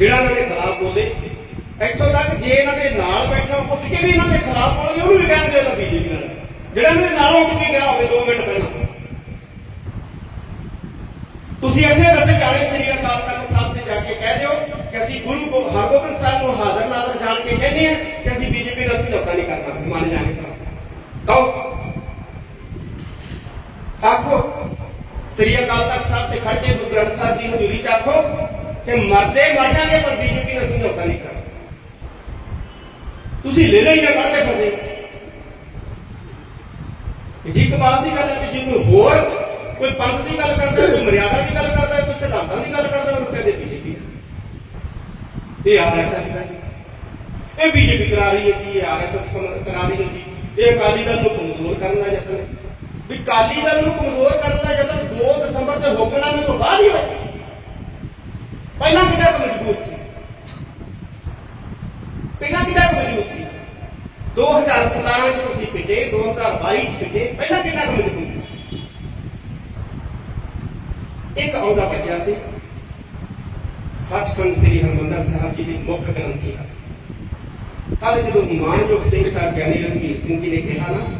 ਜਿਹੜਾ ਇਹਨਾਂ ਦੇ ਖਿਲਾਫ ਬੋਲੇ। ਇੱਥੋਂ ਤੱਕ ਜੇ ਇਹਨਾਂ ਦੇ ਨਾਲ ਬੈਠਾ ਉੱਠ ਕੇ ਵੀ ਇਹਨਾਂ ਦੇ ਖਿਲਾਫ ਬੋਲੇ, ਉਹਨੂੰ ਵੀ ਕਹਿੰਦੇ ਤਾਂ ਬੀਜੇਪੀ ਨਾਲ। ਜਿਹੜਾ ਇਹਨਾਂ ਦੇ ਨਾਲੋਂ ਉੱਠ ਕੇ ਗਿਆ ਹੋਵੇ 2 ਮਿੰਟ ਪਹਿਲਾਂ। ਤੁਸੀਂ ਇੱਥੇ ਦੱਸੇ ਜਾਣੇ, ਸ੍ਰੀ ਅਕਾਲ ਤਖਤ ਸਾਹਿਬ ਤੇ ਜਾ ਕੇ ਕਹਿ ਦਿਓ ਕਿ ਅਸੀਂ ਗੁਰੂ ਗੋ- ਹਰਗੋਬਿੰਦ ਸਾਹਿਬ ਨੂੰ ਹਾਜ਼ਰ ਨਾਜ਼ਰ ਜਾਣ ਕੇ ਕਹਿੰਦੇ ਆ ਕਿ ਅਸੀਂ ਬੀਜੇਪੀ ਨਾਲ ਸਮਝੌਤਾ ਨਹੀਂ ਕਰਨਾ ਮੰਨ ਜਾਗੇ ਤਾਂ। ਕਹੋ। ਆਖੋ। ਸ੍ਰੀ ਅਕਾਲ ਤਖਤ ਸਾਹਿਬ ਤੇ ਖੜ ਕੇ ਗੁਰੂ ਗ੍ਰੰਥ ਸਾਹਿਬ ਦੀ ਹਜ਼ੂਰੀ ਚ ਆਖੋ। ਕਿ ਮਰਦੇ ਮਰ ਜਾਗੇ ਪਰ ਬੀਜੇਪੀ ਨਾਲ ਸਮਝੌਤਾ ਨਹੀਂ ਕਰਨਾ ਤੁਸੀਂ ਲੈ ਲੈਣੀਆਂ ਕੱਢਦੇ ਫਿਰਦੇ ਹੋ। ਕਿ ਇੱਕ ਬਾਤ ਦੀ ਗੱਲ ਹੈ ਕਿ ਜੇ ਕੋਈ ਹੋਰ ਕੋਈ ਪੰਥ ਦੀ ਗੱਲ ਕਰਦਾ ਕੋਈ ਮਰਿਆਦਾ ਦੀ ਗੱਲ ਕਰਦਾ ਕੋਈ ਸਿਧਾਂਤਾਂ ਦੀ ਗੱਲ ਕਰਦਾ ਹੈ, ਉਹਨੂੰ ਕਹਿੰਦੇ ਬੀਜੇਪੀ ਇਹ ਆਰਐਸਐਸ ਦਾ ਇਹ ਬੀਜੇਪੀ ਕਰਾ ਰਹੀ ਹੈ ਜੀ ਇਹ ਆਰਐਸਐਸ ਕਰਾ ਰਹੀ ਹੈ ਜੀ। ਇਹ ਅਕਾਲੀ ਦਲ ਨੂੰ ਕਮਜ਼ੋਰ ਕਰਨ ਦਾ ਯਤਨ ਹੈ। ਵੀ ਅਕਾਲੀ ਦਲ ਨੂੰ ਕਮਜ਼ੋਰ ਕਰਨ ਦਾ ਯਤਨ 2 ਦਸੰਬਰ ਦੇ ਹੁਕਮਨਾਮੇ ਤੋਂ ਬਾਅਦ ਹੀ ਹੋਇਆ। ਪਹਿਲਾਂ ਕਿੰਨਾ ਕੁ ਮਜ਼ਬੂਤ ਸੀ? ਪਹਿਲਾਂ ਕਿੰਨਾ ਕੁ ਮਜ਼ਬੂਤ ਸੀ? 2017 ਚ ਤੁਸੀਂ ਪਿੱਟੇ 2022 ਚ ਪਿੱਟੇ, ਪਹਿਲਾਂ ਕਿੰਨਾ ਕੁ ਮਜ਼ਬੂਤ ਸੀ? ਇੱਕ ਆਉਂਦਾ ਬੱਚਾ ਸੀ। ਸੱਚਖੰਡ ਸ੍ਰੀ ਹਰਮੰਦਰ ਸਾਹਿਬ ਜੀ ਦੀ ਮੁੱਖ ਗ੍ਰੰਥੀ ਹੈ। ਕੱਲ ਜਦੋਂ ਮਾਨਯੋਗ ਸਿੰਘ ਸਾਹਿਬ ਗਿਆਨੀ ਰਣਵੀਰ ਸਿੰਘ ਜੀ ਨੇ ਕਿਹਾ ਨਾ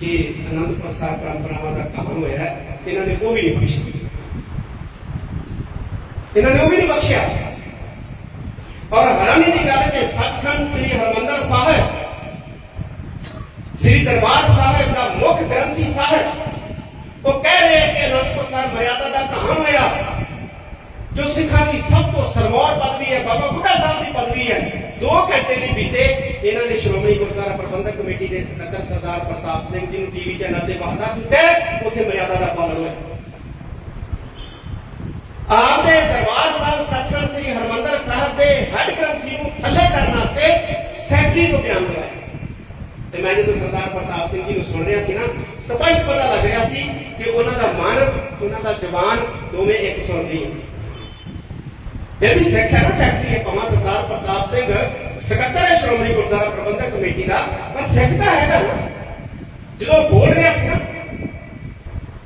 ਕਿ ਅਨੰਦਪੁਰ ਸਾਹਿਬ ਪਰੰਪਰਾਵਾਂ ਦਾ ਕਹਾਣ ਹੋਇਆ ਇਹਨਾਂ ਨੇ ਉਹ ਵੀ ਨਹੀਂ ਬਖਸ਼ੀ ਇਹਨਾਂ ਨੇ ਉਹ ਵੀ ਨਹੀਂ ਬਖਸ਼ਿਆ। ਔਰ ਹੈਰਾਨੀ ਦੀ ਗੱਲ ਹੈ ਕਿ ਸੱਚਖੰਡ ਸ੍ਰੀ ਹਰਮੰਦਰ ਸਾਹਿਬ, ਸ੍ਰੀ ਦਰਬਾਰ ਸਾਹਿਬ ਦਾ ਮੁੱਖ ਗ੍ਰੰਥੀ ਸਾਹਿਬ, ਉਹ ਕਹਿ ਰਹੇ ਕਿ ਅਨੰਦਪੁਰ ਸਾਹਿਬ ਮਰਿਆਦਾ ਦਾ ਕਹਾਣ ਹੋਇਆ, ਜੋ ਸਿੱਖਾਂ ਦੀ ਸਭ ਤੋਂ ਸਰਮੌਰ ਪਦਵੀ ਹੈ, ਬਾਬਾ ਬੁੱਢਾ ਸਾਹਿਬ ਦੀ ਪਦਵੀ ਹੈ। 2 ਘੰਟੇ ਨਹੀਂ ਬੀਤੇ, ਇਹਨਾਂ ਨੇ ਸ਼੍ਰੋਮਣੀ ਗੁਰਦੁਆਰਾ ਪ੍ਰਬੰਧਕ ਕਮੇਟੀ ਦੇ ਸਕੱਤਰ ਸਰਦਾਰ ਪ੍ਰਤਾਪ ਸਿੰਘ ਜੀ ਨੂੰ ਟੀਵੀ ਚੈਨਲ ਤੇ ਵਾਅਦਾ ਕੀਤਾ, ਉੱਥੇ ਮਰਿਆਦਾ ਦਾ ਪਾਲਣ ਹੋਇਆ। ਆਪ ਦਰਬਾਰ ਸਾਹਿਬ ਸੱਚਖੰਡ ਸ੍ਰੀ ਹਰਮੰਦਰ ਸਾਹਿਬ ਦੇ ਹੈੱਡ ਗ੍ਰੰਥੀ ਨੂੰ ਥੱਲੇ ਕਰਨ ਵਾਸਤੇ ਸੈਕਟਰੀ ਤੋਂ ਬਿਆਨ ਲਗਾਇਆ ਤੇ ਮੈਂ ਜਦੋਂ ਸਰਦਾਰ ਪ੍ਰਤਾਪ ਸਿੰਘ ਜੀ ਨੂੰ ਸੁਣ ਰਿਹਾ ਸੀ ਨਾ, ਸਪਸ਼ਟ ਪਤਾ ਲੱਗ ਰਿਹਾ ਸੀ ਕਿ ਉਹਨਾਂ ਦਾ ਮਨ, ਉਹਨਾਂ ਦਾ ਜ਼ਬਾਨ ਦੋਵੇਂ ਇੱਕ ਸੁਣ ਰਹੀ ਹੈ ਇਹ ਵੀ ਸਿੱਖ ਨਾ ਸੈਕਟਰੀ ਹੈ ਭਾਵੇਂ ਸਰਦਾਰ ਪ੍ਰਤਾਪ ਸਿੰਘ ਸਕੱਤਰ ਹੈ ਸ਼੍ਰੋਮਣੀ ਗੁਰਦੁਆਰਾ ਪ੍ਰਬੰਧਕ ਕਮੇਟੀ ਦਾ, ਪਰ ਸਿੱਖ ਤਾਂ ਹੈਗਾ ਨਾ। ਜਦੋਂ ਬੋਲ ਰਿਹਾ ਸੀ ਨਾ,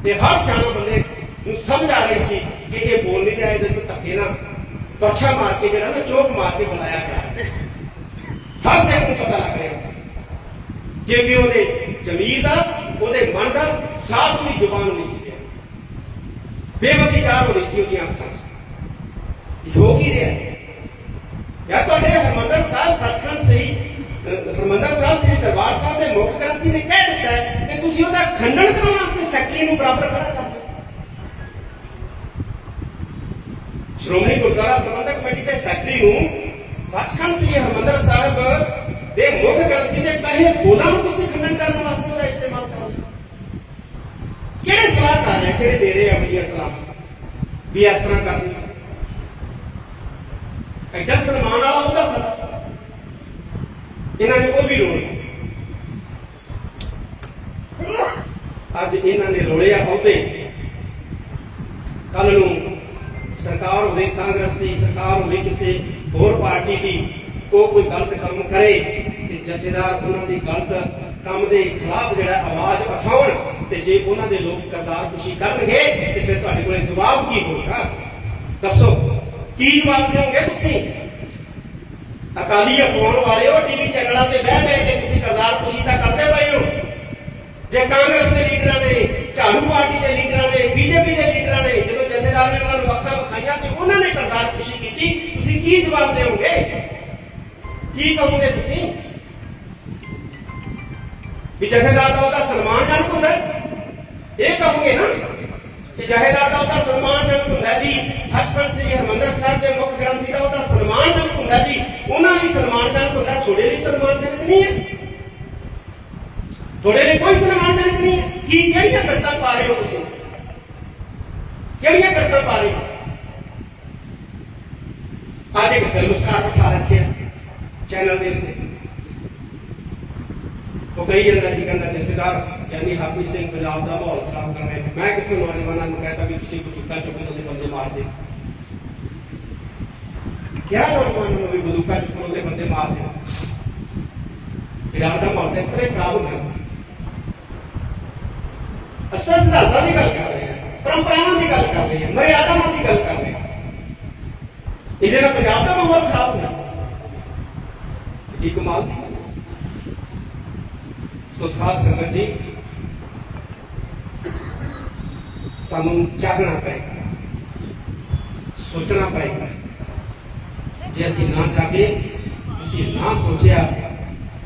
ਤੇ ਹਰ ਸਿਆਣਾ ਬੰਦੇ ਨੂੰ ਸਮਝ ਆ ਰਹੀ ਸੀ ਕਿ ਇਹ ਬੋਲ ਨਹੀਂ ਰਿਹਾ ਇਹਦੇ ਤੋਂ ਧੱਕੇ ਨਾ ਬੱਚਾ ਮਾਰ ਕੇ ਜਿਹੜਾ ਨਾ ਚੋਕ ਮਾਰ ਕੇ ਬੁਲਾਇਆ ਗਿਆ। ਹਰ ਸਿੱਖ ਨੂੰ ਪਤਾ ਲੱਗ ਰਿਹਾ ਸੀ। ਉਹਦੇ ਜ਼ਮੀਰ ਦਾ, ਉਹਦੇ ਮਨ ਦਾ ਸਾਥ ਵੀ ਜ਼ੁਬਾਨ ਨਹੀਂ ਸੀ ਰਿਹਾ ਬੇਵਸੀ ਜਾਰ ਹੋ ਰਹੀ ਸੀ ਉਹਦੀਆਂ ਅੱਖਾਂ 'ਚ। ਹੋ ਕੀ ਰਿਹਾ। ਹੈ? ਯਾ ਤੁਹਾਡੇ ਹਰਮੰਦਰ ਸਾਹਿਬ ਸੱਚਖੰਡ ਸ੍ਰੀ, ਅਹ ਹਰਿਮੰਦਰ ਸਾਹਿਬ ਸ੍ਰੀ ਦਰਬਾਰ ਸਾਹਿਬ ਦੇ ਮੁੱਖ ਗ੍ਰੰਥੀ ਨੇ ਕਹਿ ਦਿੱਤਾ ਹੈ ਕਿ ਤੁਸੀਂ ਉਹਦਾ ਖੰਡਨ ਕਰਾਉਣ ਵਾਸਤੇ ਸੈਕਟਰੀ ਨੂੰ ਬਰਾਬਰ ਖੜਾ ਕਰ ਸ਼੍ਰੋਮਣੀ ਗੁਰਦੁਆਰਾ ਪ੍ਰਬੰਧਕ ਕਮੇਟੀ ਦੇ ਸੈਕਟਰੀ ਨੂੰ ਸੱਚਖੰਡ ਸ੍ਰੀ ਹਰਿਮੰਦਰ ਸਾਹਿਬ ਦੇ ਮੁੱਖ ਗ੍ਰੰਥੀ ਦੇ ਕਹੇ, ਬੋਲਾਂ ਨੂੰ ਤੁਸੀਂ ਖੰਡਨ ਕਰਨ ਵਾਸਤੇ ਉਹਦਾ ਇਸਤੇਮਾਲ ਕਰੋ। ਕਿਹੜੇ ਸਲਾਹਕਾਰ ਹੈ ਕਿਹੜੇ ਦੇ ਰਹੇ ਆ ਬਈਆ ਸਲਾਹ? ਵੀ ਇਸ ਤਰ੍ਹਾਂ ਕਰਨੀ ਐਡਾ ਸਨਮਾਨ ਵਾਲਾ ਹੁੰਦਾ ਸਾਡਾ। ਇਹਨਾਂ ਨੇ ਉਹ ਵੀ ਰੋਲਿਆ ਅੱਜ ਇਹਨਾਂ ਨੇ ਰੋਲੇ ਆ ਉਹਦੇ ਕੱਲ ਨੂੰ ਸਰਕਾਰ ਹੋਵੇ, ਕਾਂਗਰਸ ਦੀ ਸਰਕਾਰ ਹੋਵੇ, ਕਿਸੇ ਹੋਰ ਪਾਰਟੀ ਦੀ ਉਹ ਕੋਈ ਗਲਤ ਕੰਮ ਕਰੇ ਤੇ ਜਥੇਦਾਰ ਉਹਨਾਂ ਦੀ ਗਲਤ ਕੰਮ ਦੇ ਖਿਲਾਫ ਜਿਹੜਾ ਆਵਾਜ਼ ਉਠਾਉਣ ਤੇ ਜੇ ਉਹਨਾਂ ਦੇ ਲੋਕ ਕਰਤਾਰ ਖੁਸ਼ੀ ਕਰਨਗੇ ਤੇ ਫਿਰ ਤੁਹਾਡੇ ਕੋਲੇ ਜਵਾਬ ਕੀ ਹੋਵੇਗਾ ਦੱਸੋ, ਕੀ ਜਵਾਬ ਦਿਓਗੇ ਤੁਸੀਂ? ਅਕਾਲੀ ਅਖਵਾਉਣ ਵਾਲੇ ਹੋ ਟੀਵੀ ਚੈਨਲਾਂ ਤੇ ਬਹਿ ਬਹਿ ਕੇ ਤੁਸੀਂ ਕਰਤਾਰ ਖੁਸ਼ੀ ਤਾਂ ਕਰਦੇ ਪਏ ਹੋ। ਜੇ ਕਾਂਗਰਸ ਦੇ ਲੀਡਰਾਂ ਨੇ, ਝਾੜੂ ਪਾਰਟੀ ਦੇ ਲੀਡਰਾਂ ਨੇ, ਬੀਜੇਪੀ ਦੇ ਲੀਡਰਾਂ ਨੇ, ਜਦੋਂ ਜਥੇਦਾਰ ਨੇ ਉਹਨਾਂ ਨੂੰ ਵਕਫਾ ਵਿਖਾਈਆਂ ਤੇ ਉਹਨਾਂ ਨੇ ਕਰਤਾਰ ਖੁਸ਼ੀ ਕੀਤੀ ਤੁਸੀਂ ਕੀ ਜਵਾਬ ਦਿਓਗੇ ਕੀ ਕਹੋਗੇ ਤੁਸੀਂ ਵੀ ਜਥੇਦਾਰ ਦਾ ਉਹਦਾ ਸਨਮਾਨਜਨਕ ਹੁੰਦਾ ਹੈ ਇਹ ਕਹੋਗੇ ਨਾ ਕਿ ਜਥੇਦਾਰ ਦਾ ਉਹਦਾ ਸਨਮਾਨਜਨਕ ਹੁੰਦਾ ਹੈ ਜੀ ਸੱਚਖੰਡ ਸ੍ਰੀ ਹਰਿਮੰਦਰ ਸਾਹਿਬ ਦੇ ਮੁੱਖ ਗ੍ਰੰਥੀ ਦਾ ਉਹਦਾ ਸਨਮਾਨਜਨਕ ਹੁੰਦਾ ਹੈ ਜੀ ਉਹਨਾਂ ਲਈ ਸਨਮਾਨਜਨਕ ਹੁੰਦਾ ਹੈ, ਤੁਹਾਡੇ ਲਈ ਸਨਮਾਨਜਨਕ ਨਹੀਂ ਹੈ ਤੁਹਾਡੇ ਲਈ ਕੋਈ ਸਨਮਾਨਜਨਕ ਨਹੀਂ ਹੈ ਕੀ ਕਿਹੜੀਆਂ ਬਿਰਤਾਂ ਪਾ ਰਹੇ ਹੋ ਤੁਸੀਂ ਕਿਹੜੀਆਂ ਬਿਰਤਾਂ ਪਾ ਰਹੇ ਹੋ ਅੱਜ ਇੱਕ ਫਿਲਮ ਸਟਾਰ ਬਿਠਾ ਰੱਖਿਆ ਚੈਨਲ ਦੇ ਉੱਤੇ ਉਹ ਕਹੀ ਜਾਂਦਾ ਜੀ ਕਹਿੰਦਾ ਜਥੇਦਾਰ ਯਾਨੀ ਹਰਪ੍ਰੀਤ ਸਿੰਘ ਪੰਜਾਬ ਦਾ ਮਾਹੌਲ ਖਰਾਬ ਕਰ ਰਹੇ ਨੇ ਮੈਂ ਕਿੱਥੋਂ ਨੌਜਵਾਨਾਂ ਨੂੰ ਕਹਿੰਦਾ ਵੀ ਤੁਸੀਂ ਬੰਦੂਕਾਂ ਚੁੱਕ ਲਓ ਤੇ ਬੰਦੇ ਮਾਰ ਦੇ ਕਿਆ ਨੌਜਵਾਨਾਂ ਨੂੰ ਵੀ ਬੰਦੂਕਾਂ ਚੁੱਕ ਲਓ ਤੇ ਬੰਦੇ ਮਾਰ ਦੇ ਪੰਜਾਬ ਦਾ ਮਾਹੌਲ ਇਸ ਤਰ੍ਹਾਂ ਹੀ ਖਰਾਬ ਹੋ ਗਿਆ ਅਸਲ ਸਿਧਾਂਤਾਂ ਦੀ ਗੱਲ ਕਰ ਰਹੇ ਹਾਂ ਪਰੰਪਰਾਵਾਂ ਦੀ ਗੱਲ ਕਰ ਰਹੇ ਹਾਂ ਮਰਿਆਦਾਵਾਂ ਦੀ ਗੱਲ ਕਰ ਰਹੇ ਹਾਂ ਇਹਦੇ ਨਾਲ ਪੰਜਾਬ ਦਾ ਮਾਹੌਲ ਖਰਾਬ ਹੁੰਦਾ। ਇਹ ਕਮਾਲ ਦੀ ਗੱਲ ਸੋ ਸਾਧ ਸੰਗਤ ਜੀ, ਤੁਹਾਨੂੰ ਜਾਗਣਾ ਪਏਗਾ, ਸੋਚਣਾ ਪਏਗਾ। ਜੇ ਅਸੀਂ ਨਾ ਜਾਗੇ ਅਸੀਂ ਨਾ ਸੋਚਿਆ,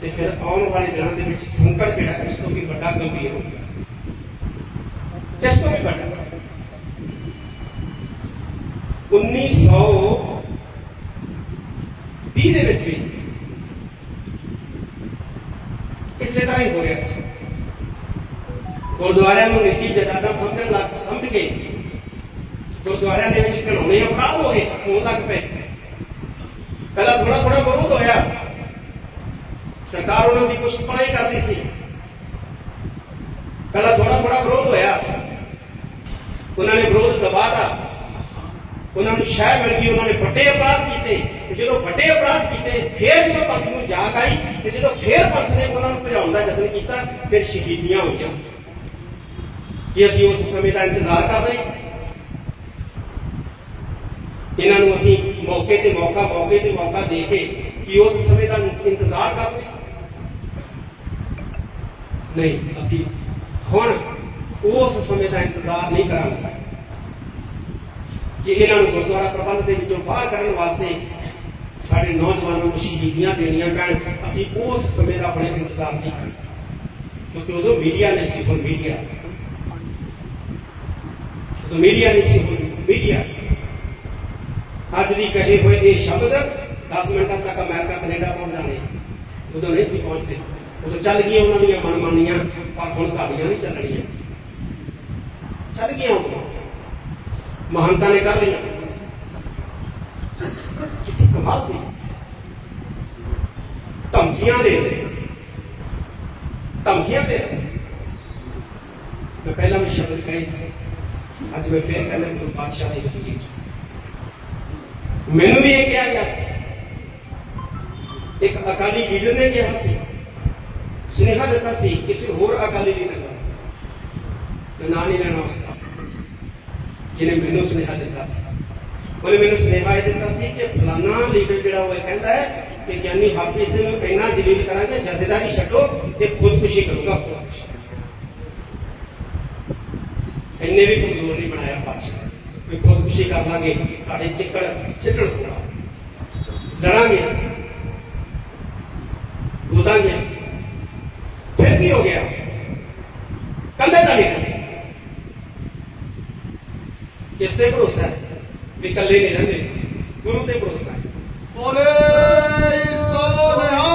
ਤੇ ਫਿਰ ਆਉਣ ਵਾਲੇ ਦਿਨਾਂ ਦੇ ਵਿੱਚ ਸੰਕਟ ਜਿਹੜਾ ਇਸ ਤੋਂ ਵੀ ਵੱਡਾ ਗੰਭੀਰ ਹੋਊਗਾ ਇਸ ਤੋਂ ਵੀ ਵੱਡਾ। 1920 ਦੇ ਵਿੱਚ ਵੀ। ਇਸੇ ਤਰ੍ਹਾਂ ਹੀ ਹੋ ਰਿਹਾ ਸੀ। ਗੁਰਦੁਆਰਿਆਂ ਨੂੰ ਨਿੱਜੀ ਜਾਇਦਾਦਾਂ ਸਮਝਣ ਲੱਗ ਸਮਝ ਕੇ ਗੁਰਦੁਆਰਿਆਂ ਦੇ ਵਿੱਚ ਘਿਨੌਣੇ ਅਪਰਾਧ ਹੋ ਗਏ, ਹੋਣ ਲੱਗ ਪਏ। ਪਹਿਲਾਂ ਥੋੜਾ ਥੋੜਾ ਵਿਰੋਧ ਹੋਇਆ। ਸਰਕਾਰ ਉਹਨਾਂ ਦੀ ਕੁਛ ਪੜਾਈ ਕਰਦੀ ਸੀ। ਪਹਿਲਾਂ ਥੋੜਾ ਥੋੜਾ ਵਿਰੋਧ ਹੋਇਆ। ਉਹਨਾਂ ਨੇ ਵਿਰੋਧ ਦਬਾਤਾ। ਉਹਨਾਂ ਨੂੰ ਸ਼ਹਿ ਮਿਲ ਗਈ ਉਹਨਾਂ ਨੇ ਵੱਡੇ ਅਪਰਾਧ ਕੀਤੇ। ਤੇ ਜਦੋਂ ਵੱਡੇ ਅਪਰਾਧ ਕੀਤੇ, ਫੇਰ ਜਦੋਂ ਪੰਥ ਨੂੰ ਜਾਗ ਆਈ ਤੇ ਜਦੋਂ ਫੇਰ ਪੰਥ ਨੇ ਉਹਨਾਂ ਨੂੰ ਭਜਾਉਣ ਦਾ ਯਤਨ ਕੀਤਾ, ਫਿਰ ਸ਼ਹੀਦੀਆਂ ਹੋਈਆਂ। ਕਿ ਅਸੀਂ ਉਸ ਸਮੇਂ ਦਾ ਇੰਤਜ਼ਾਰ ਕਰ ਰਹੇ? ਹਾਂ ਇਹਨਾਂ ਨੂੰ ਅਸੀਂ ਮੌਕੇ ਤੇ ਮੌਕਾ, ਮੌਕੇ ਤੇ ਮੌਕਾ ਦੇ ਕੇ ਕਿ ਉਸ ਸਮੇਂ ਦਾ ਇੰਤਜ਼ਾਰ ਕਰ ਰਹੇ? ਨਹੀਂ, ਅਸੀਂ ਹੁਣ ਉਸ ਸਮੇਂ ਦਾ ਇੰਤਜ਼ਾਰ ਨਹੀਂ ਕਰਾਂਗੇ। ਕਿ ਇਹਨਾਂ ਨੂੰ ਗੁਰਦੁਆਰਾ ਪ੍ਰਬੰਧ ਦੇ ਵਿੱਚੋਂ ਬਾਹਰ ਕੱਢਣ ਵਾਸਤੇ ਸਾਡੇ ਨੌਜਵਾਨਾਂ ਨੂੰ ਸ਼ਹੀਦੀਆਂ ਦੇਣੀਆਂ ਪੈਣ। ਅਸੀਂ ਉਸ ਸਮੇਂ ਦਾ ਆਪਣੇ ਇੰਤਜ਼ਾਰ ਨਹੀਂ ਕਰਦੇ। ਕਿਉਂਕਿ ਉਦੋਂ ਮੀਡੀਆ ਨਹੀਂ ਸੀ ਹੁਣ ਮੀਡੀਆ ਉਦੋਂ ਮੀਡੀਆ ਨਹੀਂ ਸੀ ਹੁਣ ਮੀਡੀਆ ਅੱਜ ਦੀ ਕਹੇ ਹੋਏ ਇਹ ਸ਼ਬਦ 10 ਮਿੰਟਾਂ ਤੱਕ ਅਮਰੀਕਾ, ਕੈਨੇਡਾ ਪਹੁੰਚ ਜਾਣੇ ਉਦੋਂ ਨਹੀਂ ਸੀ ਪਹੁੰਚਦੇ। ਉਦੋਂ ਚੱਲ ਗਈਆਂ ਉਹਨਾਂ ਦੀਆਂ ਮਨਮਾਨੀਆਂ, ਪਰ ਹੁਣ ਤੁਹਾਡੀਆਂ ਨਹੀਂ ਚੱਲਣੀਆਂ। ਚੱਲ ਗਈਆਂ ਉਦੋਂ ਮਹੰਤਾਂ ਨੇ ਕਰ ਲਈਆਂ। ਕਿੱਥੇ ਕਮਾਲ ਦੀ ਧਮਕੀਆਂ ਦੇ ਰਹੇ। ਧਮਕੀਆਂ ਦੇ ਰਹੇ। ਮੈਂ ਪਹਿਲਾਂ ਵੀ ਸ਼ਬਦ ਕਹੇ ਸੀ। ਅੱਜ ਮੈਂ ਫੇਰ ਕਹਿੰਦਾ ਗੁਰੂ ਪਾਤਸ਼ਾਹ ਦੀ ਹਜ਼ੂਰੀ ਚ ਮੈਨੂੰ ਵੀ ਇਹ ਕਿਹਾ ਗਿਆ ਸੀ। ਇੱਕ ਅਕਾਲੀ ਲੀਡਰ ਨੇ ਕਿਹਾ ਸੀ। ਸੁਨੇਹਾ ਦਿੱਤਾ ਸੀ ਕਿਸੇ ਹੋਰ ਅਕਾਲੀ ਲੀਡਰ ਦਾ। ਤੇ ਨਾਂ ਨਹੀਂ ਲੈਣਾ ਉਸਦਾ ਜਿਹਨੇ ਮੈਨੂੰ ਸੁਨੇਹਾ ਦਿੱਤਾ ਸੀ। ਉਹਨੇ ਮੈਨੂੰ ਸੁਨੇਹਾ ਇਹ ਦਿੱਤਾ ਸੀ ਕਿ ਫਲਾਨਾ ਲੀਡਰ ਜਿਹੜਾ ਉਹ ਇਹ ਕਹਿੰਦਾ ਹੈ ਕਿ ਗਿਆਨੀ ਹਰਪ੍ਰੀਤ ਸਿੰਘ ਨੂੰ ਇੰਨਾ ਜਲੀਲ ਕਰਾਂਗੇ, ਜਥੇਦਾਰੀ ਛੱਡੋ ਤੇ ਖੁਦਕੁਸ਼ੀ ਕਰੂਗਾ। ਖੁਦਕੁਸ਼ੀ ਇੰਨੇ ਵੀ ਕਮਜ਼ੋਰ ਨਹੀਂ ਬਣਾਇਆ ਪਾਤਸ਼ਾਹ ਵੀ ਖੁਦਕੁਸ਼ੀ ਕਰ ਲਾਂਗੇ ਤੁਹਾਡੇ ਚਿੱਕੜ ਸਿੱਟਣ ਹੋਗਾ ਲੜਾਂਗੇ ਅਸੀਂ। ਗੋਦਾਂਗੇ ਅਸੀਂ। ਫਿਰ ਕੀ ਹੋ ਗਿਆ? ਕੱਲੇ ਤਾਂ ਨਹੀਂ। ਰਹਿੰਦੇ ਤੇ ਭਰੋਸਾ ਹੈ? ਵੀ ਇਕੱਲੇ ਨਹੀਂ ਰਹਿੰਦੇ। ਗੁਰੂ ਤੇ ਭਰੋਸਾ ਹੈ। ਬੋਲੇ ਸੋਨਿਹਾ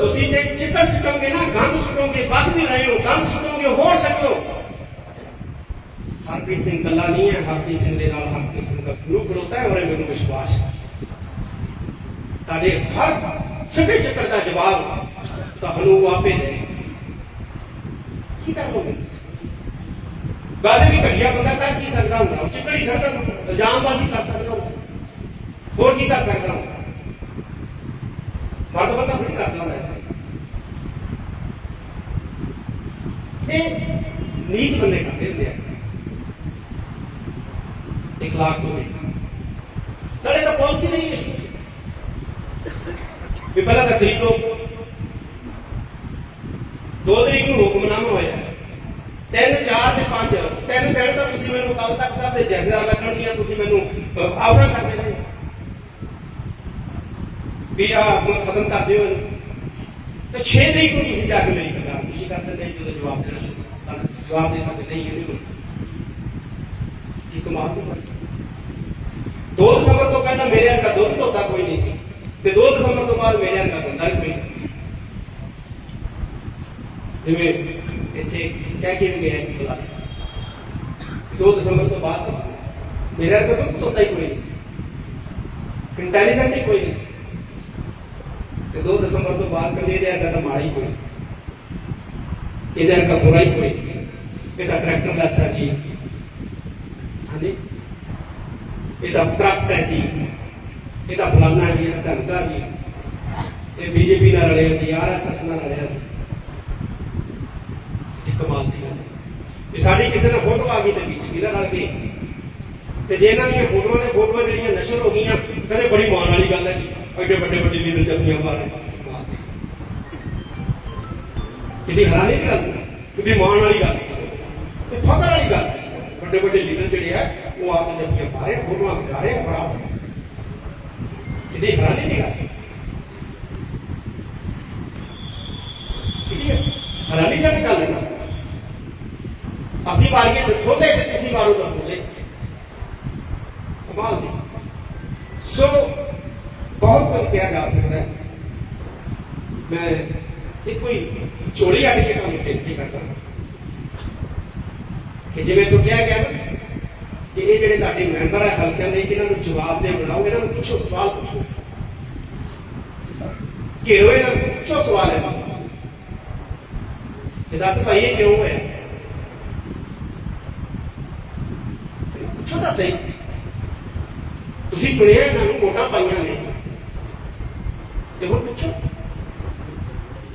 ਤੁਸੀਂ ਜੇ ਚਿੱਕੜ ਸੁੱਟੋਗੇ ਨਾ ਗੰਦ ਸੁੱਟੋਗੇ ਵੱਧ ਵੀ ਰਹੇ ਹੋ ਗੰਦ ਸੁੱਟੋਗੇ ਹੋਰ ਹਰਪ੍ਰੀਤ ਸਿੰਘ ਕੱਲਾ ਨਹੀਂ ਹੈ ਹਰਪ੍ਰੀਤ ਸਿੰਘ ਦੇ ਨਾਲ ਹਰਪ੍ਰੀਤ ਸਿੰਘ ਦਾ ਗੁਰੂ ਖੜੋਤਾ ਹੈ ਔਰ ਇਹ ਮੈਨੂੰ ਵਿਸ਼ਵਾਸ ਹੈ। ਤੁਹਾਡੇ ਹਰ ਸਿੱਧੇ ਚੱਕਰ ਦਾ ਜਵਾਬ ਤੁਹਾਨੂੰ ਆਪੇ ਕੀ ਕਰ ਲੋਗੇ ਤੁਸੀਂ? ਵੈਸੇ ਵੀ ਘਟੀਆ ਬੰਦਾ ਕਰ ਕੀ ਸਕਦਾ ਹੁੰਦਾ? ਉਹ ਚਿੱਕੜੀ ਛੱਡਦਾ ਇਲਜ਼ਾਮਬਾਜ਼ੀ ਕਰ ਸਕਦਾ ਹੁੰਦਾ। ਹੋਰ ਕੀ ਕਰ ਸਕਦਾ ਹੁੰਦਾ? ਮਰਦ ਬੰਦਾ ਥੋੜੀ ਕਰਦਾ ਹੁੰਦਾ। ਇਹ ਨੀਚ ਬੰਦੇ ਕਰਦੇ ਹੁੰਦੇ ਐ ਇਖਲਾਕ ਤੋਂ ਨਹੀਂ। ਨਾਲੇ ਤਾਂ ਪਾਲਿਸੀ ਨਹੀਂ ਹੈ। ਵੀ ਪਹਿਲਾਂ ਤਾਂ ਤਰੀਕ ਤੋਂ ਦੋ ਤਰੀਕ ਨੂੰ ਹੁਕਮਨਾਮਾ ਹੋਇਆ। ਤਿੰਨ, ਚਾਰ ਤੇ ਪੰਜ। ਤਿੰਨ ਦਿਨ ਤਾਂ ਤੁਸੀਂ ਮੈਨੂੰ ਕੱਲ ਤੱਕ ਸਾਹਿਬ ਦੇ ਜਹਦਾਰ ਲੱਗਣ ਦੀਆਂ ਤੁਸੀਂ ਮੈਨੂੰ ਆਫਰਾਂ ਕਰਦੇ ਰਹੇ ਵੀ ਆ ਹੁਣ ਖਤਮ ਕਰ ਦਿਓ ਤੇ 6 ਤਰੀਕ ਨੂੰ ਤੁਸੀਂ ਜਾ ਕੇ ਮੇਰੀ ਗੱਲ ਤੁਸੀਂ ਕਰ ਦਿੰਦੇ, ਜਦੋਂ ਜਵਾਬ ਦੇਣਾ ਸ਼ੁਰੂ ਕਰ ਜਵਾਬ ਦੇਣਾ ਕਿ ਨਹੀਂ ਇਹ ਨਹੀਂ ਹੋਣਾ ਕੀ ਕਮਾਲ ਦੀ ਗੱਲ ਹੈ। 2 ਦਸੰਬਰ ਤੋਂ ਪਹਿਲਾਂ ਮੇਰੇ ਅੰਦਰ ਦੁੱਧ ਧੋਤਾ ਕੋਈ ਨਹੀਂ ਸੀ। ਤੇ 2 ਦਸੰਬਰ ਤੋਂ ਬਾਅਦ ਮੇਰੇ ਅੰਦਰ ਧੰਦਾ ਹੀ ਕੋਈ ਜਿਵੇਂ ਇੱਥੇ ਕਹਿ ਕੇ ਵੀ ਗਿਆ ਕਿ ਬੁਲਾ 2 ਦਸੰਬਰ ਤੋਂ ਬਾਅਦ ਮੇਰੇ ਅੰਦਰ ਦੁੱਧ ਹੀ ਕੋਈ ਨਹੀਂ ਸੀ। ਇੰਟੈਲੀਜੈਂਟ ਹੀ ਕੋਈ ਨਹੀਂ ਸੀ। ਤੇ 2 ਦਸੰਬਰ ਤੋਂ ਬਾਅਦ ਕਦੇ ਇਹਦੇ ਅੰਦਰ ਤਾਂ ਮਾੜਾ ਹੀ ਕੋਈ ਇਹਦੇ ਅੰਦਰ ਬੁਰਾ ਹੀ ਕੋਈ ਇਹਦਾ ਕਰੈਕਟਰ ਲੈਸਾ ਜੀ। ਹਾਂਜੀ? ਇਹਦਾ ਕਰਪਟ ਹੈ ਜੀ। ਇਹਦਾ ਫਲਾਨਾ ਜੀ, ਇਹਦਾ ਢੰਗਾ ਜੀ। ਇਹ ਬੀਜੇਪੀ ਨਾਲ ਰਲਿਆ ਜੀ ਆਰਐਸਐਸ ਨਾਲ ਰਲਿਆ ਜੀ। ਕਮਾਲ ਦੀ ਗੱਲ ਵੀ ਸਾਡੀ ਕਿਸੇ ਨਾਲ ਫੋਟੋ ਆ ਗਈ ਤੇ ਬੀਜੇਪੀ ਨਾਲ ਗਈ ਤੇ ਜੇ ਇਹਨਾਂ ਦੀਆਂ ਫੋਟੋਆਂ ਤੇ ਫੋਟੋਆਂ ਜਿਹੜੀਆਂ ਨਸ਼ਰ ਹੋ ਗਈਆਂ ਕਦੇ ਬੜੀ ਮਾਣ ਵਾਲੀ ਗੱਲ ਹੈ ਜੀ। ਐਡੇ ਵੱਡੇ ਵੱਡੇ ਲੀਡਰ ਜੱਫੀਆਂ ਪਾ ਰਹੇ ਕਿੰਨੀ ਹੈਰਾਨੀ ਦੀ ਗੱਲ ਹੈ। ਕਿੰਨੀ ਮਾਣ ਵਾਲੀ ਗੱਲ ਹੈ। ਤੇ ਫਖਰ ਵਾਲੀ ਗੱਲ ਹੈ ਵੱਡੇ ਵੱਡੇ ਲੀਡਰ ਜਿਹੜੇ ਆ ਉਹ ਆ ਕੇ ਜੱਫੀਆਂ ਪਾ ਰਹੇ ਫੋਟੋਆਂ ਖਿਚਾ ਰਹੇ ਆ ਕਿੰਨੀ ਹੈਰਾਨੀ ਦੀ ਗੱਲ ਹੈ। ਕਿੰਨੀ ਹੈਰਾਨੀ ਦੀ ਗੱਲ ਹੈ ਨਾ। ਅਸੀਂ ਮਾਰੀਏ ਤੇ ਖੋਲੇ ਤੇ ਤੁਸੀਂ ਮਾਰੋ ਤਾਂ ਖੋਲੇ ਕਮਾਲ ਦੀ ਸੋ, ਬਹੁਤ ਕੁਝ ਕਿਹਾ ਜਾ ਸਕਦਾ ਹੈ। ਮੈਂ ਇਹ ਕੋਈ ਚੋਰੀ ਅੱਡ ਕੇ ਕੰਮ ਨਹੀਂ ਕਰਦਾ ਕਿ ਜਿਵੇਂ ਤੋਂ ਕਿਹਾ ਗਿਆ ਨਾ ਕਿ ਇਹ ਜਿਹੜੇ ਤੁਹਾਡੇ ਮੈਂਬਰ ਹੈ ਹਲਕਿਆਂ ਦੇ ਇਹਨਾਂ ਨੂੰ ਜਵਾਬ ਦੇ ਬਣਾਓ ਇਹਨਾਂ ਨੂੰ ਪੁੱਛੋ, ਸਵਾਲ ਪੁੱਛੋ। ਘੇਰੋ ਇਹਨਾਂ ਨੂੰ ਪੁੱਛੋ, ਸਵਾਲ ਹੈ ਇਹ ਦੱਸ ਭਾਈ, ਇਹ ਕਿਉਂ ਹੋਇਆ ਪੁੱਛੋ ਤਾਂ ਸਹੀ। ਤੁਸੀਂ ਚੁਣਿਆ ਇਹਨਾਂ ਨੂੰ ਵੋਟਾਂ ਪਾਈਆਂ ਨੇ। ਤੇ ਹੁਣ ਪੁੱਛੋ।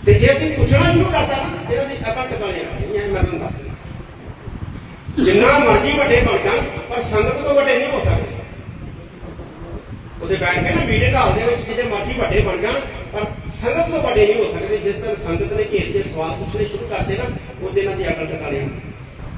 ਤੇ ਜੇ ਅਸੀਂ ਪੁੱਛਣਾ ਸ਼ੁਰੂ ਕਰਤਾ ਨਾ, ਇਹਨਾਂ ਦੀ ਅਕਲ ਟਿਕਾਣੇ ਆ ਜਾਣੀ ਮੈਂ ਤੁਹਾਨੂੰ ਦੱਸ ਦਿੰਦਾ। ਜਿੰਨਾ ਮਰਜ਼ੀ ਵੱਡੇ ਬਣ ਜਾਣ, ਪਰ ਸੰਗਤ ਤੋਂ ਵੱਡੇ ਨਹੀਂ ਹੋ ਸਕਦੇ। ਉਹਦੇ ਬੈਠ ਕੇ ਨਾ ਮੀਟਿੰਗ ਹਾਲ ਦੇ ਵਿੱਚ ਜਿੰਨੇ ਮਰਜ਼ੀ ਵੱਡੇ ਬਣ ਜਾਣ, ਪਰ ਸੰਗਤ ਤੋਂ ਵੱਡੇ ਨਹੀਂ ਹੋ ਸਕਦੇ। ਜਿਸ ਤਰ੍ਹਾਂ ਸੰਗਤ ਨੇ ਘੇਰ ਕੇ ਸਵਾਲ ਪੁੱਛਣੇ ਸ਼ੁਰੂ ਕਰਦੇ ਨਾ, ਉਹਦੇ ਨਾਲ ਦੀ ਅਕਲ ਟਿਕਾਣੇ ਆ